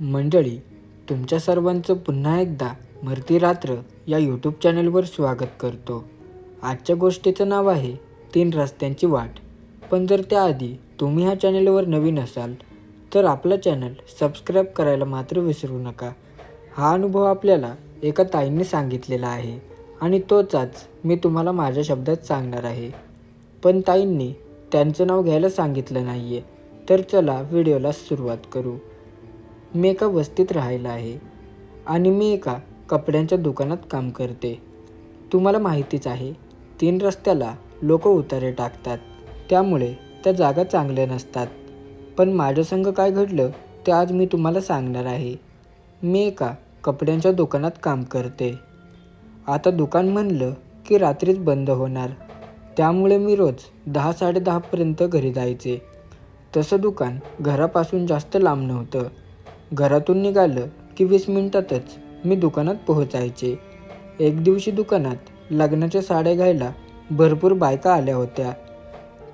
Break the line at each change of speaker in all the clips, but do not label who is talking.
मंडळी तुमच्या सर्वांचं पुन्हा एकदा मरती रात्र या यूट्यूब चॅनलवर स्वागत करतो. आजच्या गोष्टीचं नाव आहे तीन रस्त्यांची वाट. पण जर त्याआधी तुम्ही ह्या चॅनलवर नवीन असाल तर आपलं चॅनल सबस्क्राईब करायला मात्र विसरू नका. हा अनुभव आपल्याला एका ताईंनी सांगितलेला आहे आणि तोच आज मी तुम्हाला माझ्या शब्दात सांगणार आहे. पण ताईंनी त्यांचं नाव घ्यायला सांगितलं नाही आहे तर चला व्हिडिओला सुरुवात करू. मी एका वस्तीत राहायला आहे आणि मी एका कपड्यांच्या दुकानात काम करते. तुम्हाला माहितीच आहे तीन रस्त्याला लोक उतारे टाकतात. त्यामुळे त्या जागा चांगल्या नसतात. पण माझ्या संघ काय घडलं ते आज मी तुम्हाला सांगणार आहे. मी एका कपड्यांच्या दुकानात काम करते. आता दुकान म्हणलं की रात्रीच बंद होणार. त्यामुळे मी रोज दहा साडेदहापर्यंत घरी जायचे. तसं दुकान घरापासून जास्त लांब नव्हतं. घरातून निघालं की वीस मिनिटातच मी दुकानात पोहोचायचे. एक दिवशी दुकानात लग्नाच्या साड्या घ्यायला भरपूर बायका आल्या होत्या.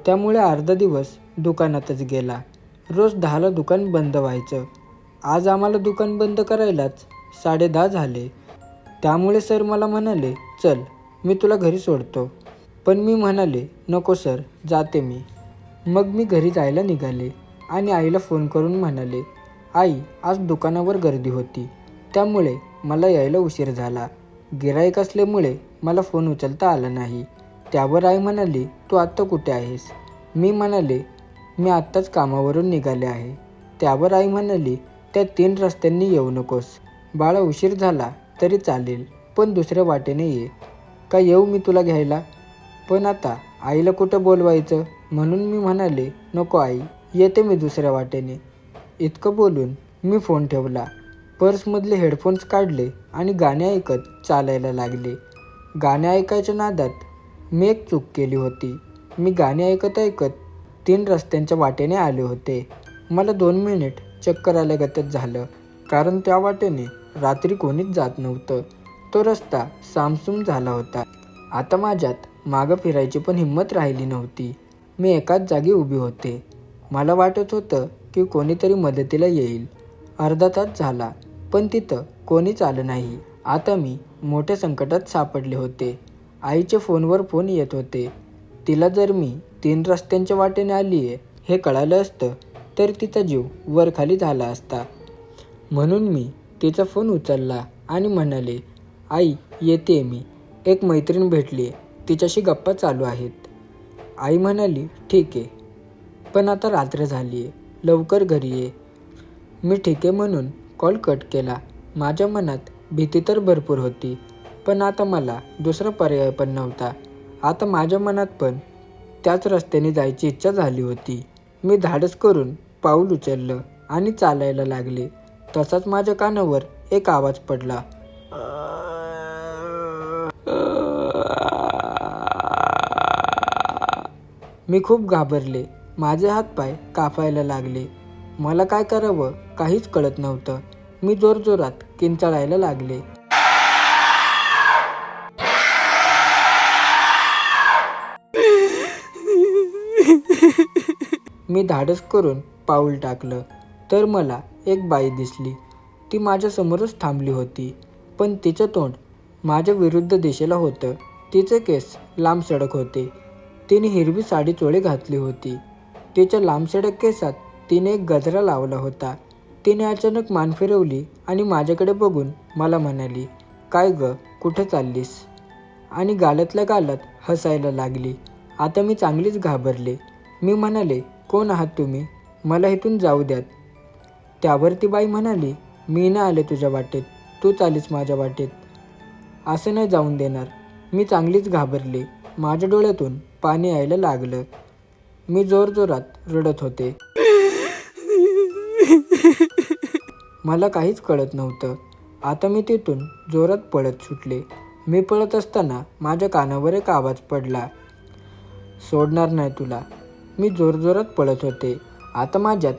त्यामुळे अर्धा दिवस दुकानातच गेला. रोज दहाला दुकान बंद व्हायचं. आज आम्हाला दुकान बंद करायलाच साडे दहा झाले. त्यामुळे सर मला म्हणाले चल मी तुला घरी सोडतो. पण मी म्हणाले नको सर जाते मी. मग मी घरी जायला निघाले आणि आईला फोन करून म्हणाले आई आज दुकानावर गर्दी होती. त्यामुळे मला यायला उशीर झाला. गिराईक असल्यामुळे मला फोन उचलता आला नाही. त्यावर आई म्हणाली तू आत्ता कुठे आहेस? मी म्हणाले मी आत्ताच कामावरून निघाले आहे. त्यावर आई म्हणाली त्या तीन रस्त्यांनी येऊ नकोस. बाळा उशीर झाला तरी चालेल पण दुसऱ्या वाटेने ये. का येऊ मी तुला घ्यायला? पण आता आईला कुठं बोलवायचं? म्हणून मी म्हणाले नको आई येते मी दुसऱ्या वाटेने. इतकं बोलून मी फोन ठेवला. पर्समधले हेडफोन्स काढले आणि गाणे ऐकत चालायला लागले. गाणे ऐकायच्या नादात मी एक चूक केली होती. मी गाणे ऐकत ऐकत तीन रस्त्यांच्या वाटेने आले होते. मला दोन मिनिट चक्कर आल्यागतच झालं कारण त्या वाटेने रात्री कोणीच जात नव्हतं. तो रस्ता सामसूम झाला होता. आता माझ्यात मागं फिरायची पण हिंमत राहिली नव्हती. मी एकाच जागी उभी होते. मला वाटत होतं की कोणीतरी मदतीला येईल. अर्धा तास झाला पण तिथं कोणीच आलं नाही. आता मी मोठ्या संकटात सापडले होते. आईचे फोनवर फोन येत होते. तिला जर मी तीन रस्त्यांच्या वाटेने आली आहे हे कळालं असतं तर तिचा जीव वरखाली झाला असता. म्हणून मी तिचा फोन उचलला आणि म्हणाले आई येते मी. एक मैत्रीण भेटली आहे तिच्याशी गप्पा चालू आहेत. आई म्हणाली ठीक आहे. पण आता रात्र झाली आहे लवकर घरी ये. मी ठीक आहे म्हणून कॉल कट केला. माझ्या मनात भीती तर भरपूर होती पण आता मला दुसरा पर्याय पण नव्हता. आता माझ्या मनात पण त्याच रस्त्याने जायची इच्छा झाली होती. मी धाडस करून पाऊल उचललं आणि चालायला लागले. तसाच माझ्या कानावर एक आवाज पडला. मी खूप घाबरले. माझे हातपाय कापायला लागले. मला काय करावं काहीच कळत नव्हतं. मी जोरजोरात किंचाळायला लागले. मी धाडस करून पाऊल टाकलं. तर मला एक बाई दिसली. ती माझ्यासमोरच थांबली होती. पण तिचं तोंड माझ्या विरुद्ध दिशेला होतं. तिचे केस लांब सडक होते. तिने हिरवी साडी चोळी घातली होती. तिच्या लांब केसात तिने एक गजरा लावला होता. तिने अचानक मान फिरवली आणि माझ्याकडे बघून मला म्हणाली काय ग कुठं चाललीस? आणि गालतल्या गालात हसायला लागली. आता मी चांगलीच घाबरले. मी म्हणाले कोण आहात तुम्ही? मला इथून जाऊ द्यात. त्यावर ती बाई म्हणाली मी ना आले तुझ्या वाटेत. तू चालीस माझ्या वाटेत. असं नाही जाऊन देणार. मी चांगलीच घाबरले. माझ्या डोळ्यातून पाणी यायला लागलं. मी जोरजोरात रडत होते. मला काहीच कळत नव्हतं. आता मी तिथून जोरात पळत सुटले. मी पळत असताना माझ्या कानावर एक आवाज पडला. सोडणार नाही तुला. मी जोरजोरात पळत होते. आता माझ्यात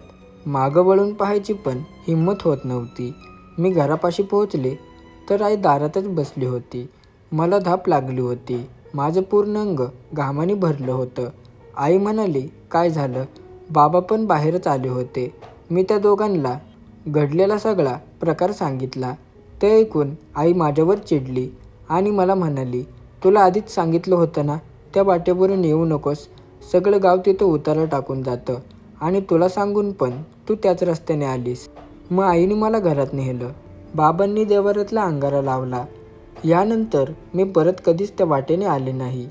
मागं वळून पाहायची पण हिंमत होत नव्हती. मी घरापाशी पोहोचले तर आई दारातच बसली होती. मला धाप लागली होती. माझं पूर्ण अंग घामाने भरलं होतं. आई म्हणाली काय झालं? बाबा पण बाहेरच आले होते. मी त्या दोघांना घडलेला सगळा प्रकार सांगितला. ते ऐकून आई माझ्यावर चिडली आणि मला म्हणाली तुला आधीच सांगितलं होतं ना त्या वाटेवरून येऊ नकोस. सगळं गाव तिथं उतारा टाकून जातं. आणि तुला सांगून पण तू त्याच रस्त्याने आलीस. मग आईने मला घरात नेलं. बाबांनी देवारातला अंगारा लावला. यानंतर मी परत कधीच त्या वाटेने आले नाही.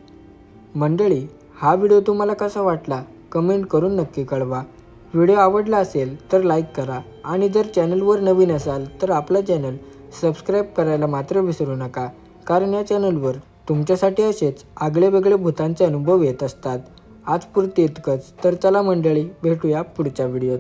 मंडळी हा व्हिडिओ तुम्हाला कसा वाटला कमेंट करून नक्की कळवा. व्हिडिओ आवडला असेल तर लाईक करा आणि जर चॅनलवर नवीन असाल तर आपला चॅनल सबस्क्राईब करायला मात्र विसरू नका कारण या चॅनलवर तुमच्यासाठी असेच आगळे वेगळे भूतांचे अनुभव येत असतात. आज पुरते इतकंच तर चला मंडळी भेटूया पुढच्या व्हिडिओत.